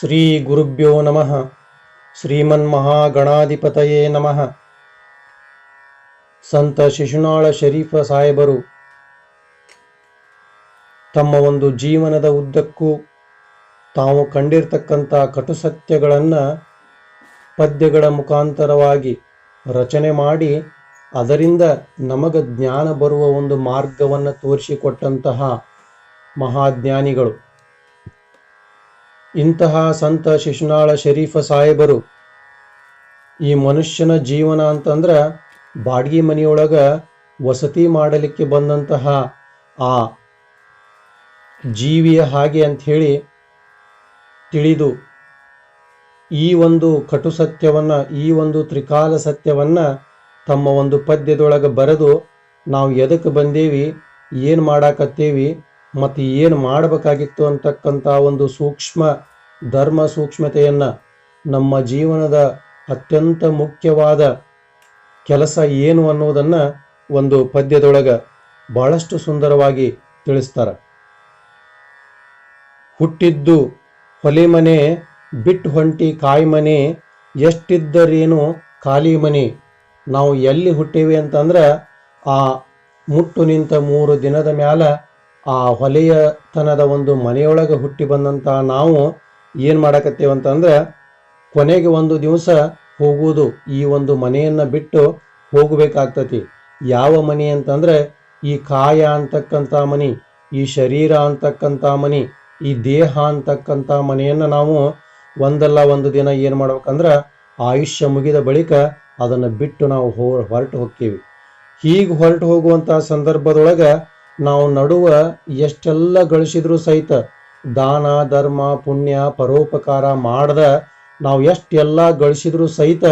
ಶ್ರೀ ಗುರುಭ್ಯೋ ನಮಃ ಶ್ರೀಮನ್ಮಹಾಗಣಾಧಿಪತಯೇ ನಮಃ ಸಂತ ಶಿಶುನಾಳ ಶರೀಫ ಸಾಹೇಬರು ತಮ್ಮ ಒಂದು ಜೀವನದ ಉದ್ದಕ್ಕೂ ತಾವು ಕಂಡಿರ್ತಕ್ಕಂಥ ಕಟುಸತ್ಯಗಳನ್ನು ಪದ್ಯಗಳ ಮುಖಾಂತರವಾಗಿ ರಚನೆ ಮಾಡಿ ಅದರಿಂದ ನಮಗೆ ಜ್ಞಾನ ಬರುವ ಒಂದು ಮಾರ್ಗವನ್ನು ತೋರಿಸಿಕೊಟ್ಟಂತಹ ಮಹಾಜ್ಞಾನಿಗಳು. ಇಂತಹ ಸಂತ ಶಿಶುನಾಳ ಶರೀಫ ಸಾಹೇಬರು ಈ ಮನುಷ್ಯನ ಜೀವನ ಅಂತಂದ್ರೆ ಬಾಡಿಗೆ ಮನೆಯೊಳಗ ವಸತಿ ಮಾಡಲಿಕ್ಕೆ ಬಂದಂತಹ ಆ ಜೀವಿಯ ಹಾಗೆ ಅಂತ ಹೇಳಿ ತಿಳಿದು ಈ ಒಂದು ಕಟು ಸತ್ಯವನ್ನ, ಈ ಒಂದು ತ್ರಿಕಾಲ ಸತ್ಯವನ್ನ ತಮ್ಮ ಒಂದು ಪದ್ಯದೊಳಗೆ ಬರೆದು ನಾವು ಎದಕ್ಕೆ ಬಂದೇವಿ, ಏನು ಮಾಡಾಕತ್ತೇವಿ ಮತ್ತು ಏನು ಮಾಡಬೇಕಾಗಿತ್ತು ಅಂತಕ್ಕಂಥ ಒಂದು ಸೂಕ್ಷ್ಮ ಧರ್ಮ ಸೂಕ್ಷ್ಮತೆಯನ್ನು ನಮ್ಮ ಜೀವನದ ಅತ್ಯಂತ ಮುಖ್ಯವಾದ ಕೆಲಸ ಏನು ಅನ್ನೋದನ್ನು ಒಂದು ಪದ್ಯದೊಳಗೆ ಬಹಳಷ್ಟು ಸುಂದರವಾಗಿ ತಿಳಿಸ್ತಾರೆ. ಹುಟ್ಟಿದ್ದು ಹೊಲೆ ಮನೆ ಬಿಟ್ಟು ಹೊಂಟಿ ಕಾಯಿ ಮನೆ, ಎಷ್ಟಿದ್ದರೇನು ಖಾಲಿ ಮನೆ, ನಾವು ಎಲ್ಲಿ ಹುಟ್ಟೇವಿ ಅಂತಂದ್ರೆ ಆ ಮುಟ್ಟು ನಿಂತ ಮೂರು ದಿನದ ಮ್ಯಾಲ ಆ ಹೊಲೆಯತನದ ಒಂದು ಮನೆಯೊಳಗೆ ಹುಟ್ಟಿ ಬಂದಂತ ನಾವು ಏನು ಮಾಡಕತ್ತೇವೆ ಅಂತಂದ್ರೆ ಕೊನೆಗೆ ಒಂದು ದಿವಸ ಹೋಗುವುದು ಈ ಒಂದು ಮನೆಯನ್ನು ಬಿಟ್ಟು ಹೋಗಬೇಕಾಗ್ತತಿ. ಯಾವ ಮನೆ ಅಂತಂದ್ರೆ ಈ ಕಾಯ ಅಂತಕ್ಕಂಥ ಮನೆ, ಈ ಶರೀರ ಅಂತಕ್ಕಂಥ ಮನೆ, ಈ ದೇಹ ಅಂತಕ್ಕಂಥ ಮನೆಯನ್ನು ನಾವು ಒಂದಲ್ಲ ಒಂದು ದಿನ ಏನು ಮಾಡ್ಬೇಕಂದ್ರೆ ಆಯುಷ್ಯ ಮುಗಿದ ಬಳಿಕ ಅದನ್ನು ಬಿಟ್ಟು ನಾವು ಹೋ, ಹೊರಟು ಹೋಗ್ತೀವಿ. ಹೀಗೆ ಹೊರಟು ಹೋಗುವಂಥ ಸಂದರ್ಭದೊಳಗೆ ನಾವು ನಡುವ ಎಷ್ಟೆಲ್ಲ ಗಳಿಸಿದ್ರೂ ಸಹಿತ ದಾನ, ಧರ್ಮ, ಪುಣ್ಯ, ಪರೋಪಕಾರ ಮಾಡ್ದ ನಾವು ಎಷ್ಟೆಲ್ಲ ಗಳಿಸಿದ್ರು ಸಹಿತ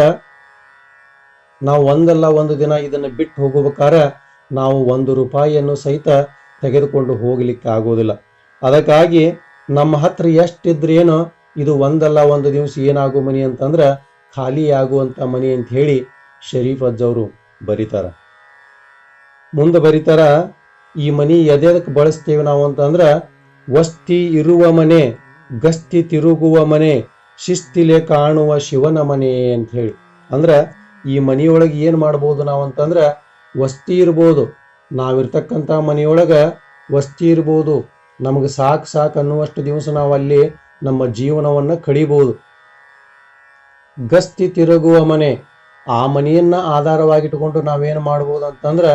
ನಾವು ಒಂದಲ್ಲ ಒಂದು ದಿನ ಇದನ್ನು ಬಿಟ್ಟು ಹೋಗಬೇಕಾದ್ರೆ ನಾವು ಒಂದು ರೂಪಾಯಿಯನ್ನು ಸಹಿತ ತೆಗೆದುಕೊಂಡು ಹೋಗಲಿಕ್ಕೆ ಆಗೋದಿಲ್ಲ. ಅದಕ್ಕಾಗಿ ನಮ್ಮ ಹತ್ರ ಎಷ್ಟಿದ್ರೇನು ಇದು ಒಂದಲ್ಲ ಒಂದು ದಿವಸ ಏನಾಗೋ ಮನಿ ಅಂತಂದ್ರೆ ಖಾಲಿ ಮನಿ ಅಂತ ಹೇಳಿ ಶರೀಫ್ ಅಜ್ಜವರು ಬರೀತಾರ. ಮುಂದೆ ಬರೀತಾರ, ಈ ಮನಿ ಎದೆದಕ್ಕೆ ಬಳಸ್ತೇವೆ ನಾವು ಅಂತಂದ್ರ ವಸ್ತಿ ಇರುವ ಮನೆ, ಗಸ್ತಿ ತಿರುಗುವ ಮನೆ, ಶಿಸ್ತಿಲೆ ಕಾಣುವ ಶಿವನ ಮನೆ ಅಂತ ಹೇಳಿ. ಅಂದ್ರೆ ಈ ಮನೆಯೊಳಗೆ ಏನು ಮಾಡ್ಬೋದು ನಾವು ಅಂತಂದ್ರೆ ವಸ್ತಿ ಇರ್ಬೋದು. ನಾವಿರ್ತಕ್ಕಂಥ ಮನೆಯೊಳಗೆ ವಸ್ತಿ ಇರ್ಬೋದು. ನಮಗೆ ಸಾಕು ಸಾಕು ಅನ್ನುವಷ್ಟು ದಿವಸ ನಾವು ಅಲ್ಲಿ ನಮ್ಮ ಜೀವನವನ್ನ ಕಡಿಬೋದು. ಗಸ್ತಿ ತಿರುಗುವ ಮನೆ, ಆ ಮನೆಯನ್ನ ಆಧಾರವಾಗಿಟ್ಕೊಂಡು ನಾವೇನು ಮಾಡ್ಬೋದು ಅಂತಂದ್ರೆ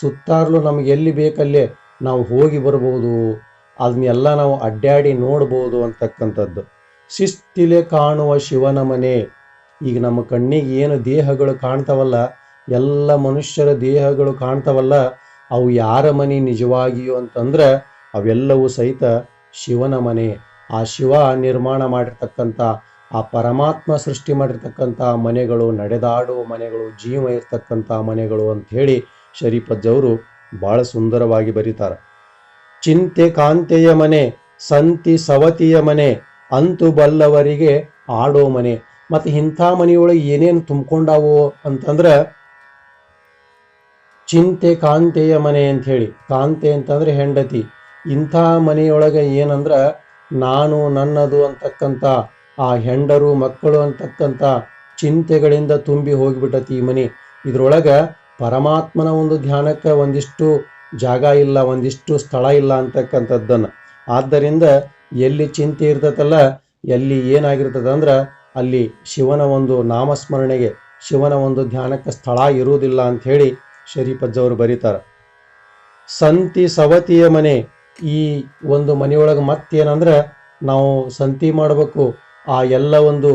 ಸುತ್ತಾರ್ಲು ನಮ್ಗೆ ಎಲ್ಲಿ ಬೇಕಲ್ಲೇ ನಾವು ಹೋಗಿ ಬರ್ಬೋದು. ಅದನ್ನೆಲ್ಲ ನಾವು ಅಡ್ಡಾಡಿ ನೋಡ್ಬೋದು ಅಂತಕ್ಕಂಥದ್ದು. ಶಿಸ್ತಿಲೆ ಕಾಣುವ ಶಿವನ ಮನೆ. ಈಗ ನಮ್ಮ ಕಣ್ಣಿಗೆ ಏನು ದೇಹಗಳು ಕಾಣ್ತಾವಲ್ಲ, ಎಲ್ಲ ಮನುಷ್ಯರ ದೇಹಗಳು ಕಾಣ್ತಾವಲ್ಲ, ಅವು ಯಾರ ಮನೆ ನಿಜವಾಗಿಯೂ ಅಂತಂದ್ರೆ ಅವೆಲ್ಲವೂ ಸಹಿತ ಶಿವನ ಮನೆ. ಆ ಶಿವ ನಿರ್ಮಾಣ ಮಾಡಿರ್ತಕ್ಕಂಥ, ಆ ಪರಮಾತ್ಮ ಸೃಷ್ಟಿ ಮಾಡಿರ್ತಕ್ಕಂಥ ಮನೆಗಳು ನಡೆದಾಡುವ ಮನೆಗಳು, ಜೀವ ಇರ್ತಕ್ಕಂಥ ಮನೆಗಳು ಅಂತ ಹೇಳಿ ಭಾಳ ಸುಂದರವಾಗಿ ಬರೀತಾರೆ. ಚಿಂತೆ ಕಾಂತೆಯ ಮನೆ, ಸಂತಿ ಸವತಿಯ ಮನೆ, ಅಂತು ಬಲ್ಲವರಿಗೆ ಆಡೋ ಮನೆ. ಮತ್ತೆ ಇಂಥ ಮನೆಯೊಳಗೆ ಏನೇನು ತುಂಬಿಕೊಂಡಾವೋ ಅಂತಂದ್ರೆ, ಚಿಂತೆ ಕಾಂತೆಯ ಮನೆ ಅಂತ ಹೇಳಿ ಕಾಂತೆ ಅಂತಂದ್ರೆ ಹೆಂಡತಿ. ಇಂಥ ಮನೆಯೊಳಗೆ ಏನಂದ್ರೆ, ನಾನು ನನ್ನದು ಅಂತಕ್ಕಂಥ, ಆ ಹೆಂಡರು, ಮಕ್ಕಳು ಅಂತಕ್ಕಂಥ ಚಿಂತೆಗಳಿಂದ ತುಂಬಿ ಹೋಗಿಬಿಟ್ಟತಿ ಈ ಮನೆ. ಇದರೊಳಗೆ ಪರಮಾತ್ಮನ ಒಂದು ಧ್ಯಾನಕ್ಕೆ ಒಂದಿಷ್ಟು ಜಾಗ ಇಲ್ಲ, ಒಂದಿಷ್ಟು ಸ್ಥಳ ಇಲ್ಲ ಅಂತಕ್ಕಂಥದ್ದನ್ನು. ಆದ್ದರಿಂದ ಎಲ್ಲಿ ಚಿಂತೆ ಇರ್ತದಲ್ಲ, ಎಲ್ಲಿ ಏನಾಗಿರ್ತದೆ ಅಂದ್ರೆ ಅಲ್ಲಿ ಶಿವನ ಒಂದು ನಾಮಸ್ಮರಣೆಗೆ, ಶಿವನ ಒಂದು ಧ್ಯಾನಕ್ಕೆ ಸ್ಥಳ ಇರುವುದಿಲ್ಲ ಅಂತ ಹೇಳಿ ಶರೀಫಜ್ಜವರು ಬರೀತಾರೆ. ಸಂತಿ ಸವತಿಯ ಮನೆ, ಈ ಒಂದು ಮನೆಯೊಳಗೆ ಮತ್ತೇನಂದ್ರೆ ನಾವು ಸಂತಿ ಮಾಡಬೇಕು, ಆ ಎಲ್ಲ ಒಂದು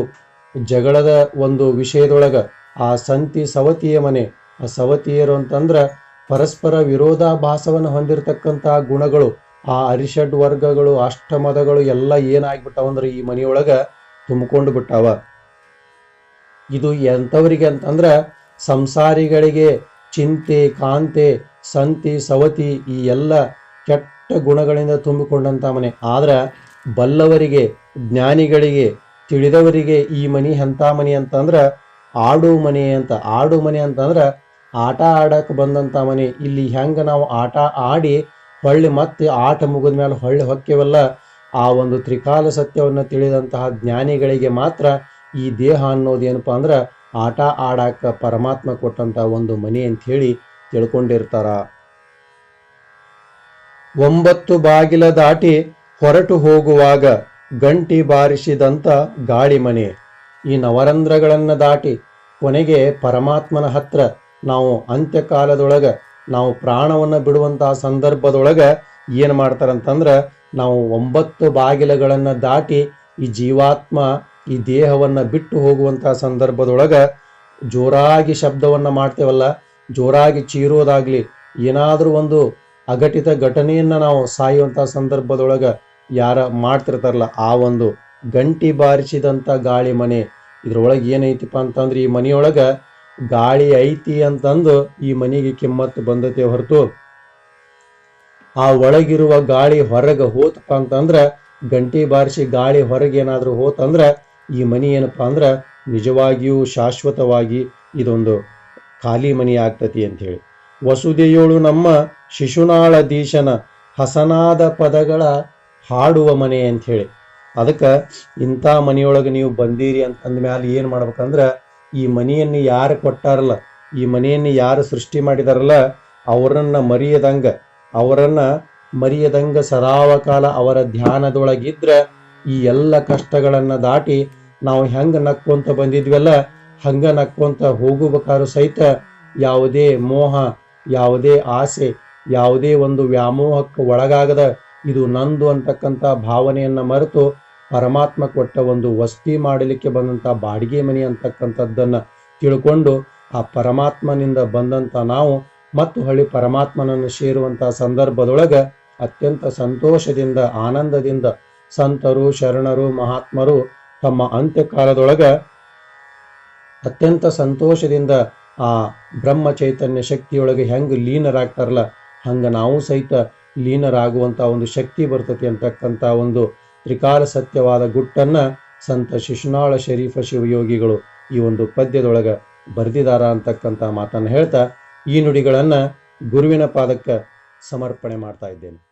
ಜಗಳದ ಒಂದು ವಿಷಯದೊಳಗೆ ಆ ಸಂತಿ ಸವತಿಯ ಮನೆ, ಆ ಸವತಿಯರು ಅಂತಂದ್ರೆ ಪರಸ್ಪರ ವಿರೋಧಾಭಾಸವನ್ನು ಹೊಂದಿರತಕ್ಕಂತಹ ಗುಣಗಳು, ಆ ಅರಿಷಡ್ ವರ್ಗಗಳು, ಅಷ್ಟಮದಗಳು ಎಲ್ಲ ಏನಾಗ್ಬಿಟ್ಟಾವಂದ್ರೆ ಈ ಮನೆಯೊಳಗೆ ತುಂಬಿಕೊಂಡು ಬಿಟ್ಟಾವ. ಇದು ಎಂಥವರಿಗೆ ಅಂತಂದ್ರೆ ಸಂಸಾರಿಗಳಿಗೆ ಚಿಂತೆ, ಕಾಂತೆ, ಸಂತಿ, ಸವತಿ ಈ ಎಲ್ಲ ಕೆಟ್ಟ ಗುಣಗಳಿಂದ ತುಂಬಿಕೊಂಡಂತ ಮನೆ. ಆದ್ರೆ ಬಲ್ಲವರಿಗೆ, ಜ್ಞಾನಿಗಳಿಗೆ, ತಿಳಿದವರಿಗೆ ಈ ಮನಿ ಎಂಥ ಮನಿ ಅಂತಂದ್ರೆ ಆಡು ಮನೆ ಅಂತ. ಆಡು ಮನೆ ಅಂತಂದ್ರೆ ಆಟ ಆಡಕ್ಕೆ ಬಂದಂಥ ಮನೆ. ಇಲ್ಲಿ ಹೆಂಗೆ ನಾವು ಆಟ ಆಡಿ ಹೊಳ್ಳಿ ಮತ್ತೆ ಆಟ ಮುಗಿದ ಮೇಲೆ ಹೊಳ್ಳಿ ಹೊಕ್ಕೇವಲ್ಲ? ಆ ಒಂದು ತ್ರಿಕಾಲ ಸತ್ಯವನ್ನು ತಿಳಿದಂತಹ ಜ್ಞಾನಿಗಳಿಗೆ ಮಾತ್ರ ಈ ದೇಹ ಅನ್ನೋದು ಏನಪ್ಪಾ ಅಂದ್ರೆ ಆಟ ಆಡಕ್ಕೆ ಪರಮಾತ್ಮ ಕೊಟ್ಟಂತ ಒಂದು ಮನೆ ಅಂತ ಹೇಳಿ ತಿಳ್ಕೊಂಡಿರ್ತಾರ. ಒಂಬತ್ತು ಬಾಗಿಲ ದಾಟಿ ಹೊರಟು ಹೋಗುವಾಗ ಗಂಟಿ ಬಾರಿಸಿದಂತ ಗಾಳಿ ಮನೆ. ಈ ನವರಂಧ್ರಗಳನ್ನ ದಾಟಿ ಕೊನೆಗೆ ಪರಮಾತ್ಮನ ಹತ್ರ ನಾವು ಅಂತ್ಯಕಾಲದೊಳಗೆ ನಾವು ಪ್ರಾಣವನ್ನು ಬಿಡುವಂತಹ ಏನು ಮಾಡ್ತಾರೆ ಅಂತಂದ್ರೆ ನಾವು ಒಂಬತ್ತು ಬಾಗಿಲುಗಳನ್ನು ದಾಟಿ ಈ ಜೀವಾತ್ಮ ಈ ದೇಹವನ್ನು ಬಿಟ್ಟು ಹೋಗುವಂತಹ ಸಂದರ್ಭದೊಳಗೆ ಜೋರಾಗಿ ಶಬ್ದವನ್ನು ಮಾಡ್ತೇವಲ್ಲ, ಜೋರಾಗಿ ಚೀರೋದಾಗಲಿ ಏನಾದರೂ ಒಂದು ಅಘಟಿತ ಘಟನೆಯನ್ನು ನಾವು ಸಾಯುವಂಥ ಸಂದರ್ಭದೊಳಗೆ ಯಾರ ಮಾಡ್ತಿರ್ತಾರಲ್ಲ, ಆ ಒಂದು ಗಂಟಿ ಬಾರಿಸಿದಂಥ ಗಾಳಿ ಮನೆ ಇದ್ರೊಳಗೆ ಏನೈತಿಪ್ಪ ಅಂತಂದ್ರೆ ಈ ಮನೆಯೊಳಗ ಗಾಳಿ ಐತಿ ಅಂತಂದು ಈ ಮನೆಗೆ ಕಿಮ್ಮತ್ತು ಬಂದತೆ ಹೊರತು ಆ ಒಳಗಿರುವ ಗಾಳಿ ಹೊರಗೆ ಹೋತಪ್ಪ ಅಂತಂದ್ರ, ಗಂಟಿ ಬಾರಿಸಿ ಗಾಳಿ ಹೊರಗೆ ಏನಾದ್ರೂ ಹೋತಂದ್ರ, ಈ ಮನಿ ಏನಪ್ಪಾ ಅಂದ್ರ ನಿಜವಾಗಿಯೂ ಶಾಶ್ವತವಾಗಿ ಇದೊಂದು ಖಾಲಿ ಮನಿ ಆಗ್ತತಿ ಅಂತ ಹೇಳಿ ವಸುದೆಯೋಳು ನಮ್ಮ ಶಿಶುನಾಳ ದೀಶನ ಹಸನಾದ ಪದಗಳ ಹಾಡುವ ಮನೆ ಅಂತ ಹೇಳಿ ಅದಕ್ಕೆ ಇಂಥ ಮನೆಯೊಳಗೆ ನೀವು ಬಂದೀರಿ ಅಂತಂದ ಮ್ಯಾಲೆ ಏನು ಮಾಡ್ಬೇಕಂದ್ರ ಈ ಮನೆಯನ್ನು ಯಾರು ಕೊಟ್ಟಾರಲ್ಲ, ಈ ಮನೆಯನ್ನು ಯಾರು ಸೃಷ್ಟಿ ಮಾಡಿದಾರಲ್ಲ, ಅವರನ್ನು ಮರೆಯದಂಗ ಅವರನ್ನು ಮರೆಯದಂಗ ಸದಾವಕಾಲ ಅವರ ಧ್ಯಾನದೊಳಗಿದ್ರೆ ಈ ಎಲ್ಲ ಕಷ್ಟಗಳನ್ನು ದಾಟಿ ನಾವು ಹೆಂಗೆ ನಕ್ಕೊಂತ ಬಂದಿದ್ವಲ್ಲ, ಹಂಗ ನಕ್ಕೊಂತ ಹೋಗಬೇಕಾದ್ರೂ ಸಹಿತ ಯಾವುದೇ ಮೋಹ, ಯಾವುದೇ ಆಸೆ, ಯಾವುದೇ ಒಂದು ವ್ಯಾಮೋಹಕ್ಕೆ ಒಳಗಾಗದ ಇದು ನಂದು ಅಂತಕ್ಕಂಥ ಭಾವನೆಯನ್ನು ಮರೆತು ಪರಮಾತ್ಮ ಕೊಟ್ಟ ಒಂದು ವಸ್ತಿ ಮಾಡಲಿಕ್ಕೆ ಬಂದಂಥ ಬಾಡಿಗೆ ಮನೆ ಅಂತಕ್ಕಂಥದ್ದನ್ನು ತಿಳ್ಕೊಂಡು ಆ ಪರಮಾತ್ಮನಿಂದ ಬಂದಂಥ ನಾವು ಮತ್ತು ಹಳ್ಳಿ ಪರಮಾತ್ಮನನ್ನು ಸೇರುವಂಥ ಸಂದರ್ಭದೊಳಗೆ ಅತ್ಯಂತ ಸಂತೋಷದಿಂದ, ಆನಂದದಿಂದ ಸಂತರು, ಶರಣರು, ಮಹಾತ್ಮರು ತಮ್ಮ ಅಂತ್ಯಕಾಲದೊಳಗ ಅತ್ಯಂತ ಸಂತೋಷದಿಂದ ಆ ಬ್ರಹ್ಮ ಚೈತನ್ಯ ಶಕ್ತಿಯೊಳಗೆ ಹೆಂಗೆ ಲೀನರಾಗ್ತಾರಲ್ಲ, ಹಂಗೆ ನಾವು ಸಹಿತ ಲೀನರಾಗುವಂಥ ಒಂದು ಶಕ್ತಿ ಬರ್ತತಿ ಅಂತಕ್ಕಂಥ ಒಂದು ತ್ರಿಕಾಲ ಸತ್ಯವಾದ ಗುಟ್ಟನ್ನ ಸಂತ ಶಿಶುನಾಳ ಶರೀಫ ಶಿವಯೋಗಿಗಳು ಈ ಒಂದು ಪದ್ಯದೊಳಗ ಬರೆದಿದಾರ ಅಂತಕ್ಕಂಥ ಮಾತನ್ನು ಹೇಳ್ತಾ ಈ ನುಡಿಗಳನ್ನ ಗುರುವಿನ ಪಾದಕ್ಕೆ ಸಮರ್ಪಣೆ ಮಾಡ್ತಾ ಇದ್ದೇನೆ.